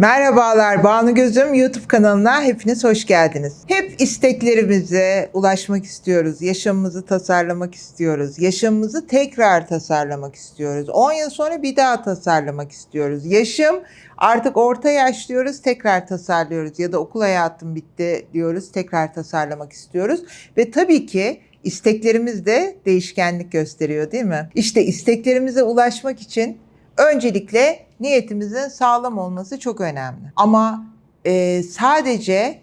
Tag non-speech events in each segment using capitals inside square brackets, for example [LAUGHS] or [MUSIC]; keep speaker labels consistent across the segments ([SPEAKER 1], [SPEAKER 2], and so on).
[SPEAKER 1] Merhabalar Banu Gözüm YouTube kanalına hepiniz hoş geldiniz. Hep isteklerimize ulaşmak istiyoruz. Yaşamımızı tasarlamak istiyoruz. Yaşamımızı tekrar tasarlamak istiyoruz. 10 yıl sonra bir daha tasarlamak istiyoruz. Yaşım artık orta yaş diyoruz tekrar tasarlıyoruz. Ya da okul hayatım bitti diyoruz tekrar tasarlamak istiyoruz. Ve tabii ki isteklerimiz de değişkenlik gösteriyor değil mi? İşte isteklerimize ulaşmak için öncelikle niyetimizin sağlam olması çok önemli. Ama e, sadece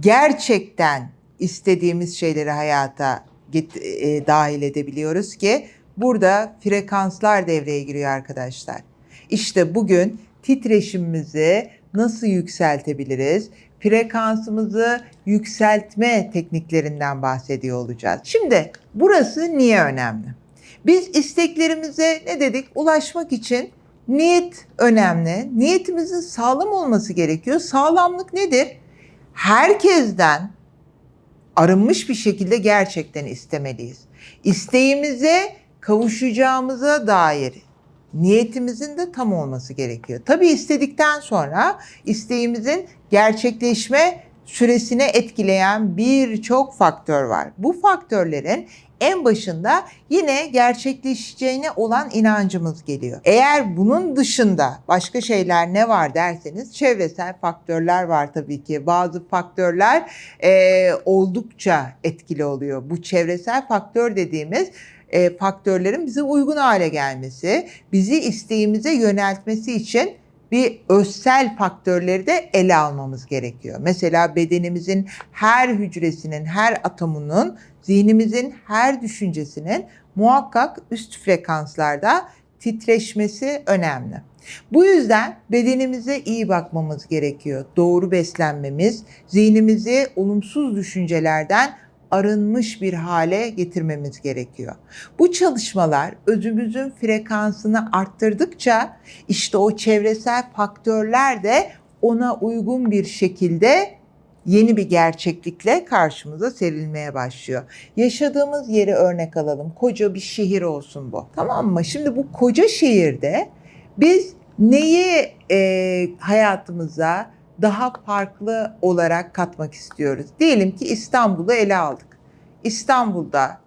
[SPEAKER 1] gerçekten istediğimiz şeyleri hayata get- e, dahil edebiliyoruz ki burada frekanslar devreye giriyor arkadaşlar. İşte bugün titreşimimizi nasıl yükseltebiliriz? Frekansımızı yükseltme tekniklerinden bahsediyor olacağız. Şimdi burası niye önemli? Biz isteklerimize ne dedik? Ulaşmak için niyet önemli. Niyetimizin sağlam olması gerekiyor. Sağlamlık nedir? Herkesten arınmış bir şekilde gerçekten istemeliyiz. İsteğimize kavuşacağımıza dair niyetimizin de tam olması gerekiyor. Tabii istedikten sonra isteğimizin gerçekleşme süresine etkileyen birçok faktör var. Bu faktörlerin en başında yine gerçekleşeceğine olan inancımız geliyor. Eğer bunun dışında başka şeyler ne var derseniz çevresel faktörler var tabii ki. Bazı faktörler e, oldukça etkili oluyor. Bu çevresel faktör dediğimiz e, faktörlerin bize uygun hale gelmesi, bizi isteğimize yöneltmesi için bir özsel faktörleri de ele almamız gerekiyor. Mesela bedenimizin her hücresinin, her atomunun, zihnimizin her düşüncesinin muhakkak üst frekanslarda titreşmesi önemli. Bu yüzden bedenimize iyi bakmamız gerekiyor. Doğru beslenmemiz, zihnimizi olumsuz düşüncelerden arınmış bir hale getirmemiz gerekiyor. Bu çalışmalar özümüzün frekansını arttırdıkça işte o çevresel faktörler de ona uygun bir şekilde yeni bir gerçeklikle karşımıza serilmeye başlıyor. Yaşadığımız yeri örnek alalım. Koca bir şehir olsun bu. Tamam mı? Şimdi bu koca şehirde biz neyi e, hayatımıza daha farklı olarak katmak istiyoruz? Diyelim ki İstanbul'u ele aldık. İstanbul'da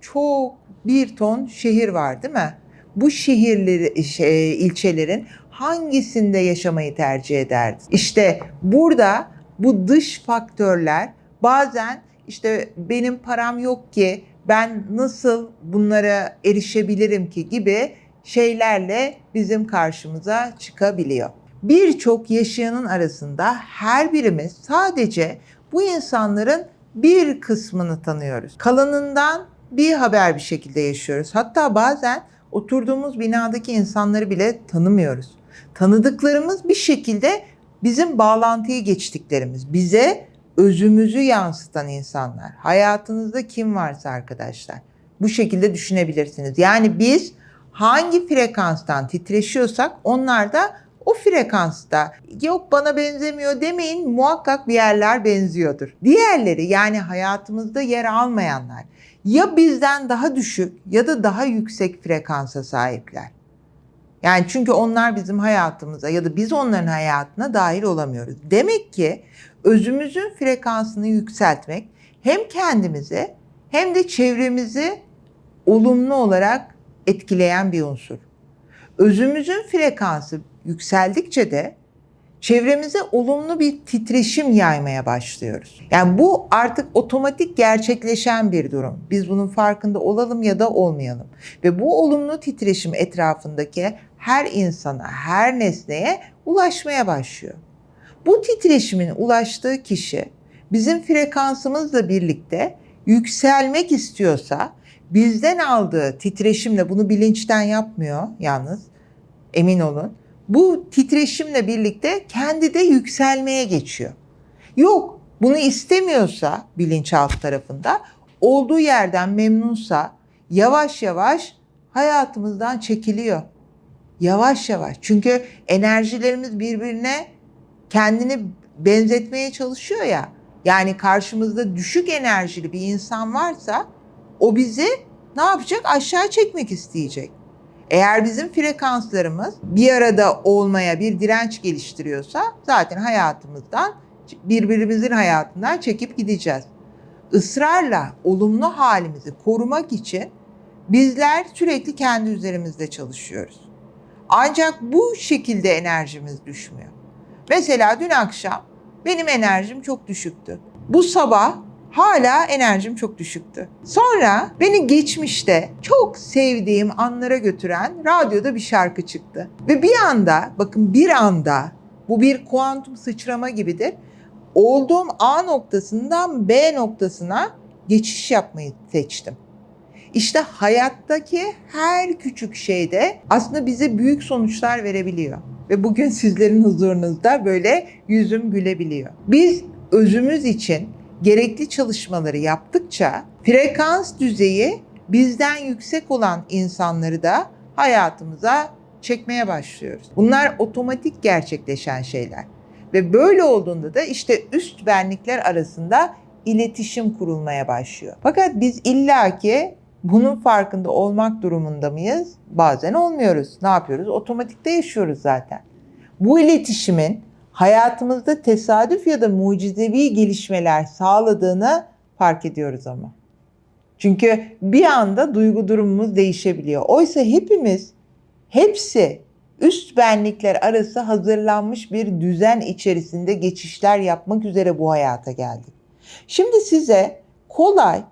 [SPEAKER 1] çok bir ton şehir var değil mi? Bu şehirleri, şey, ilçelerin hangisinde yaşamayı tercih ederdin? İşte burada bu dış faktörler bazen işte benim param yok ki ben nasıl bunlara erişebilirim ki gibi şeylerle bizim karşımıza çıkabiliyor. Birçok yaşayanın arasında her birimiz sadece bu insanların bir kısmını tanıyoruz. Kalanından bir haber bir şekilde yaşıyoruz. Hatta bazen oturduğumuz binadaki insanları bile tanımıyoruz. Tanıdıklarımız bir şekilde bizim bağlantıyı geçtiklerimiz, bize özümüzü yansıtan insanlar. Hayatınızda kim varsa arkadaşlar. Bu şekilde düşünebilirsiniz. Yani biz hangi frekanstan titreşiyorsak onlar da frekansta yok bana benzemiyor demeyin muhakkak bir yerler benziyordur. Diğerleri yani hayatımızda yer almayanlar ya bizden daha düşük ya da daha yüksek frekansa sahipler. Yani çünkü onlar bizim hayatımıza ya da biz onların hayatına dahil olamıyoruz. Demek ki özümüzün frekansını yükseltmek hem kendimize hem de çevremizi olumlu olarak etkileyen bir unsur. Özümüzün frekansı yükseldikçe de çevremize olumlu bir titreşim yaymaya başlıyoruz. Yani bu artık otomatik gerçekleşen bir durum. Biz bunun farkında olalım ya da olmayalım. Ve bu olumlu titreşim etrafındaki her insana, her nesneye ulaşmaya başlıyor. Bu titreşimin ulaştığı kişi bizim frekansımızla birlikte yükselmek istiyorsa bizden aldığı titreşimle bunu bilinçten yapmıyor yalnız emin olun. Bu titreşimle birlikte kendi de yükselmeye geçiyor. Yok bunu istemiyorsa bilinçaltı tarafında olduğu yerden memnunsa yavaş yavaş hayatımızdan çekiliyor. Yavaş yavaş. Çünkü enerjilerimiz birbirine kendini benzetmeye çalışıyor ya. Yani karşımızda düşük enerjili bir insan varsa o bizi ne yapacak? Aşağı çekmek isteyecek. Eğer bizim frekanslarımız bir arada olmaya bir direnç geliştiriyorsa zaten hayatımızdan birbirimizin hayatından çekip gideceğiz. Israrla olumlu halimizi korumak için bizler sürekli kendi üzerimizde çalışıyoruz. Ancak bu şekilde enerjimiz düşmüyor. Mesela dün akşam benim enerjim çok düşüktü. Bu sabah hala enerjim çok düşüktü. Sonra beni geçmişte çok sevdiğim anlara götüren radyoda bir şarkı çıktı. Ve bir anda, bakın bir anda bu bir kuantum sıçrama gibidir. Olduğum A noktasından B noktasına geçiş yapmayı seçtim. İşte hayattaki her küçük şeyde aslında bize büyük sonuçlar verebiliyor. Ve bugün sizlerin huzurunuzda böyle yüzüm gülebiliyor. Biz özümüz için gerekli çalışmaları yaptıkça frekans düzeyi bizden yüksek olan insanları da hayatımıza çekmeye başlıyoruz. Bunlar otomatik gerçekleşen şeyler. Ve böyle olduğunda da işte üst benlikler arasında iletişim kurulmaya başlıyor. Fakat biz illaki bunun farkında olmak durumunda mıyız? Bazen olmuyoruz. Ne yapıyoruz? Otomatikte yaşıyoruz zaten. Bu iletişimin hayatımızda tesadüf ya da mucizevi gelişmeler sağladığını fark ediyoruz ama. Çünkü bir anda duygu durumumuz değişebiliyor. Oysa hepimiz, hepsi üst benlikler arası hazırlanmış bir düzen içerisinde geçişler yapmak üzere bu hayata geldik. Şimdi size kolay,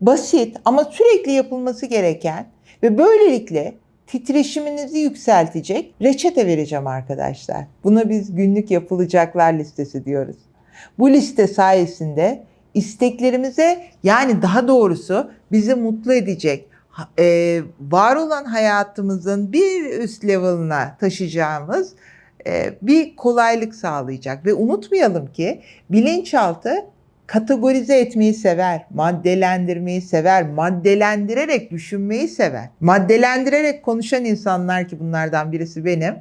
[SPEAKER 1] basit ama sürekli yapılması gereken ve böylelikle titreşiminizi yükseltecek reçete vereceğim arkadaşlar. Buna biz günlük yapılacaklar listesi diyoruz. Bu liste sayesinde isteklerimize yani daha doğrusu bizi mutlu edecek, e, var olan hayatımızın bir üst level'ına taşıyacağımız e, bir kolaylık sağlayacak. Ve unutmayalım ki bilinçaltı kategorize etmeyi sever, maddelendirmeyi sever, maddelendirerek düşünmeyi sever. Maddelendirerek konuşan insanlar ki bunlardan birisi benim.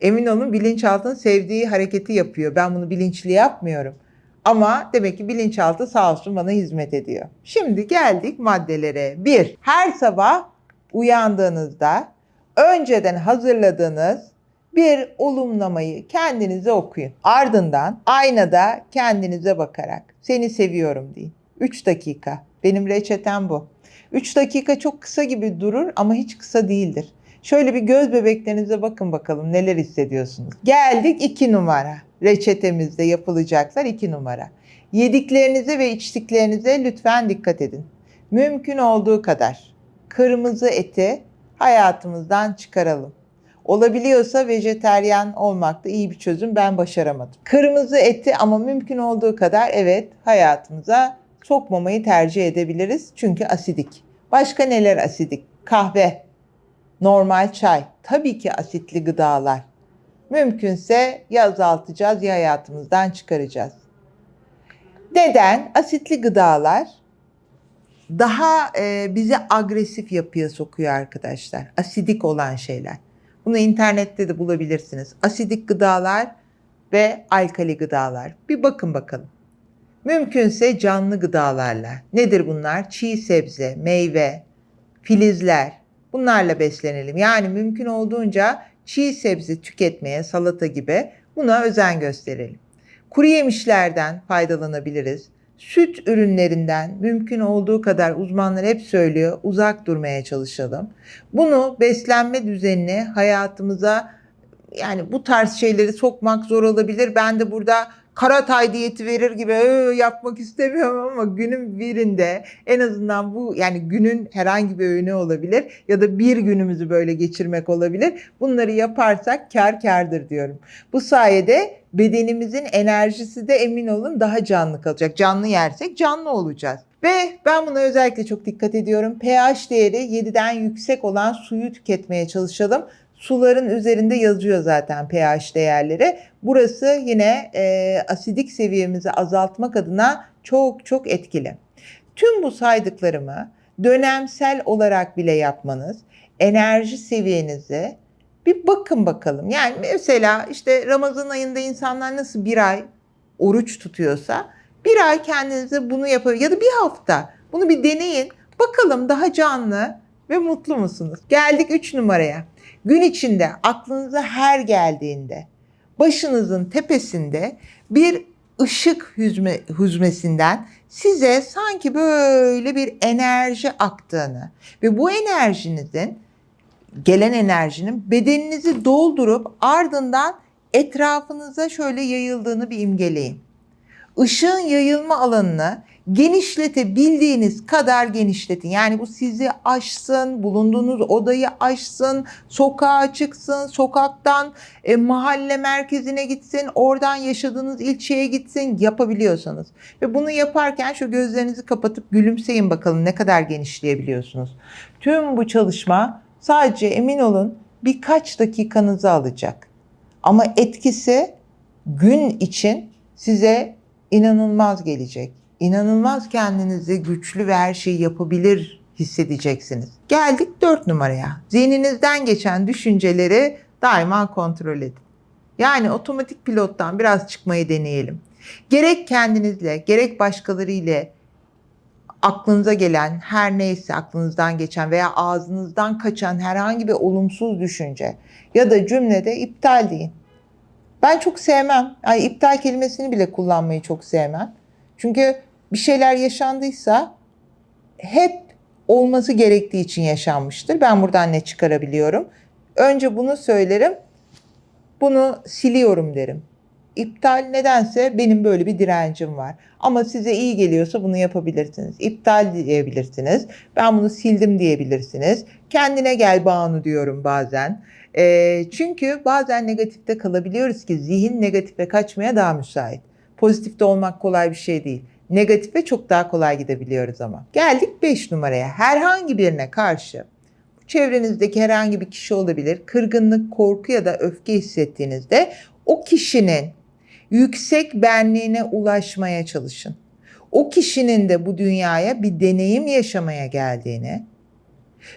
[SPEAKER 1] Emin olun bilinçaltının sevdiği hareketi yapıyor. Ben bunu bilinçli yapmıyorum. Ama demek ki bilinçaltı sağ olsun bana hizmet ediyor. Şimdi geldik maddelere. Bir, her sabah uyandığınızda önceden hazırladığınız bir olumlamayı kendinize okuyun. Ardından aynada kendinize bakarak seni seviyorum deyin. 3 dakika. Benim reçetem bu. 3 dakika çok kısa gibi durur ama hiç kısa değildir. Şöyle bir göz bebeklerinize bakın bakalım neler hissediyorsunuz. Geldik 2 numara. Reçetemizde yapılacaklar 2 numara. Yediklerinize ve içtiklerinize lütfen dikkat edin. Mümkün olduğu kadar kırmızı eti hayatımızdan çıkaralım. Olabiliyorsa vejeteryan olmak da iyi bir çözüm. Ben başaramadım. Kırmızı eti ama mümkün olduğu kadar evet hayatımıza sokmamayı tercih edebiliriz. Çünkü asidik. Başka neler asidik? Kahve, normal çay, tabii ki asitli gıdalar. Mümkünse ya azaltacağız ya hayatımızdan çıkaracağız. Neden? Asitli gıdalar daha e, bizi agresif yapıya sokuyor arkadaşlar. Asidik olan şeyler. Bunu internette de bulabilirsiniz. Asidik gıdalar ve alkali gıdalar. Bir bakın bakalım. Mümkünse canlı gıdalarla. Nedir bunlar? Çiğ sebze, meyve, filizler. Bunlarla beslenelim. Yani mümkün olduğunca çiğ sebze tüketmeye, salata gibi buna özen gösterelim. Kuru yemişlerden faydalanabiliriz. Süt ürünlerinden mümkün olduğu kadar uzmanlar hep söylüyor uzak durmaya çalışalım. Bunu beslenme düzenine hayatımıza yani bu tarz şeyleri sokmak zor olabilir. Ben de burada Karatay diyeti verir gibi yapmak istemiyorum [LAUGHS] ama günün birinde en azından bu yani günün herhangi bir öğünü olabilir ya da bir günümüzü böyle geçirmek olabilir. Bunları yaparsak kar kardır diyorum. Bu sayede bedenimizin enerjisi de emin olun daha canlı kalacak. Canlı yersek canlı olacağız. Ve ben buna özellikle çok dikkat ediyorum. pH değeri 7'den yüksek olan suyu tüketmeye çalışalım. Suların üzerinde yazıyor zaten pH değerleri. Burası yine e, asidik seviyemizi azaltmak adına çok çok etkili. Tüm bu saydıklarımı dönemsel olarak bile yapmanız enerji seviyenizi bir bakın bakalım. Yani mesela işte Ramazan ayında insanlar nasıl bir ay oruç tutuyorsa bir ay kendinize bunu yapın ya da bir hafta bunu bir deneyin. Bakalım daha canlı ve mutlu musunuz? Geldik 3 numaraya. Gün içinde aklınıza her geldiğinde başınızın tepesinde bir ışık hüzme, hüzmesinden size sanki böyle bir enerji aktığını ve bu enerjinizin gelen enerjinin bedeninizi doldurup ardından etrafınıza şöyle yayıldığını bir imgeleyin. Işığın yayılma alanını genişletebildiğiniz kadar genişletin. Yani bu sizi aşsın, bulunduğunuz odayı aşsın, sokağa çıksın, sokaktan e, mahalle merkezine gitsin, oradan yaşadığınız ilçeye gitsin yapabiliyorsanız. Ve bunu yaparken şu gözlerinizi kapatıp gülümseyin bakalım ne kadar genişleyebiliyorsunuz. Tüm bu çalışma sadece emin olun birkaç dakikanızı alacak. Ama etkisi gün için size inanılmaz gelecek. İnanılmaz kendinizi güçlü ve her şeyi yapabilir hissedeceksiniz. Geldik dört numaraya. Zihninizden geçen düşünceleri daima kontrol edin. Yani otomatik pilottan biraz çıkmayı deneyelim. Gerek kendinizle, gerek başkaları ile aklınıza gelen her neyse aklınızdan geçen veya ağzınızdan kaçan herhangi bir olumsuz düşünce ya da cümlede iptal deyin. Ben çok sevmem. Yani iptal kelimesini bile kullanmayı çok sevmem. Çünkü bir şeyler yaşandıysa hep olması gerektiği için yaşanmıştır. Ben buradan ne çıkarabiliyorum? Önce bunu söylerim. Bunu siliyorum derim. İptal nedense benim böyle bir direncim var. Ama size iyi geliyorsa bunu yapabilirsiniz. İptal diyebilirsiniz. Ben bunu sildim diyebilirsiniz. Kendine gel Banu diyorum bazen. E, çünkü bazen negatifte kalabiliyoruz ki zihin negatife kaçmaya daha müsait. Pozitifte olmak kolay bir şey değil. Negatife çok daha kolay gidebiliyoruz ama. Geldik 5 numaraya. Herhangi birine karşı çevrenizdeki herhangi bir kişi olabilir. Kırgınlık, korku ya da öfke hissettiğinizde o kişinin yüksek benliğine ulaşmaya çalışın. O kişinin de bu dünyaya bir deneyim yaşamaya geldiğini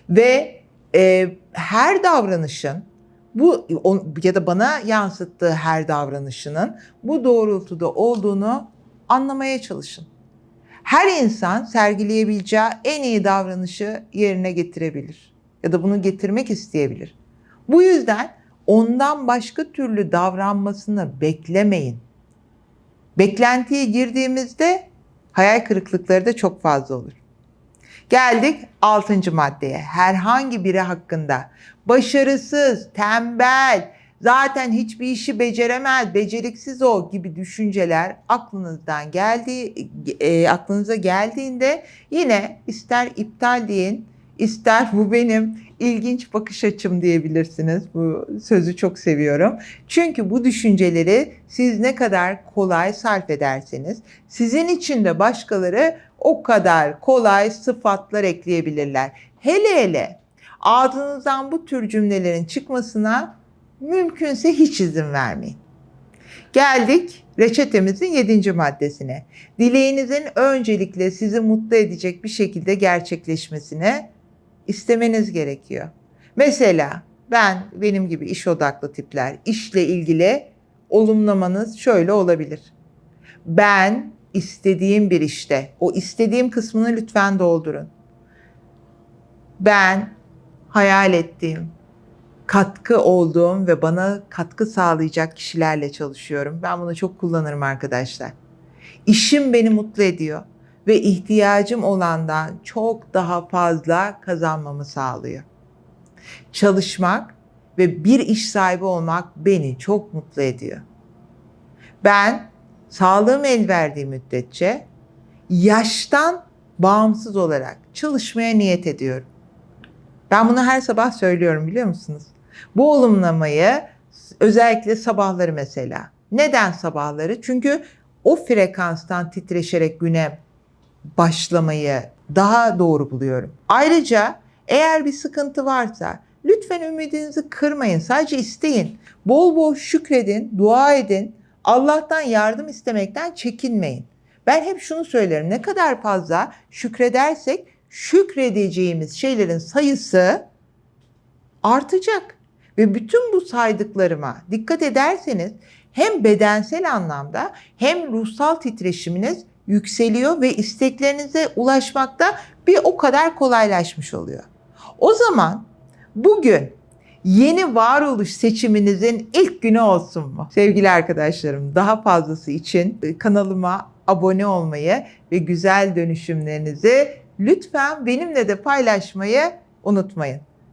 [SPEAKER 1] ve e, her davranışın bu ya da bana yansıttığı her davranışının bu doğrultuda olduğunu anlamaya çalışın. Her insan sergileyebileceği en iyi davranışı yerine getirebilir ya da bunu getirmek isteyebilir. Bu yüzden ondan başka türlü davranmasını beklemeyin. Beklentiye girdiğimizde hayal kırıklıkları da çok fazla olur. Geldik altıncı maddeye. Herhangi biri hakkında başarısız, tembel, zaten hiçbir işi beceremez, beceriksiz o gibi düşünceler aklınızdan geldiği e, aklınıza geldiğinde yine ister iptal deyin, ister bu benim ilginç bakış açım diyebilirsiniz. Bu sözü çok seviyorum. Çünkü bu düşünceleri siz ne kadar kolay sarf ederseniz sizin için de başkaları o kadar kolay sıfatlar ekleyebilirler. Hele hele ağzınızdan bu tür cümlelerin çıkmasına mümkünse hiç izin vermeyin. Geldik reçetemizin yedinci maddesine. Dileğinizin öncelikle sizi mutlu edecek bir şekilde gerçekleşmesine istemeniz gerekiyor. Mesela ben benim gibi iş odaklı tipler işle ilgili olumlamanız şöyle olabilir. Ben istediğim bir işte o istediğim kısmını lütfen doldurun. Ben hayal ettiğim, katkı olduğum ve bana katkı sağlayacak kişilerle çalışıyorum. Ben bunu çok kullanırım arkadaşlar. İşim beni mutlu ediyor ve ihtiyacım olandan çok daha fazla kazanmamı sağlıyor. Çalışmak ve bir iş sahibi olmak beni çok mutlu ediyor. Ben sağlığım el verdiği müddetçe yaştan bağımsız olarak çalışmaya niyet ediyorum. Ben bunu her sabah söylüyorum biliyor musunuz? Bu olumlamayı özellikle sabahları mesela. Neden sabahları? Çünkü o frekanstan titreşerek güne başlamayı daha doğru buluyorum. Ayrıca eğer bir sıkıntı varsa lütfen ümidinizi kırmayın. Sadece isteyin. Bol bol şükredin, dua edin. Allah'tan yardım istemekten çekinmeyin. Ben hep şunu söylerim. Ne kadar fazla şükredersek şükredeceğimiz şeylerin sayısı artacak. Ve bütün bu saydıklarıma dikkat ederseniz hem bedensel anlamda hem ruhsal titreşiminiz yükseliyor ve isteklerinize ulaşmakta bir o kadar kolaylaşmış oluyor. O zaman bugün yeni varoluş seçiminizin ilk günü olsun mu? Sevgili arkadaşlarım daha fazlası için e, kanalıma abone olmayı ve güzel dönüşümlerinizi lütfen benimle de paylaşmayı unutmayın.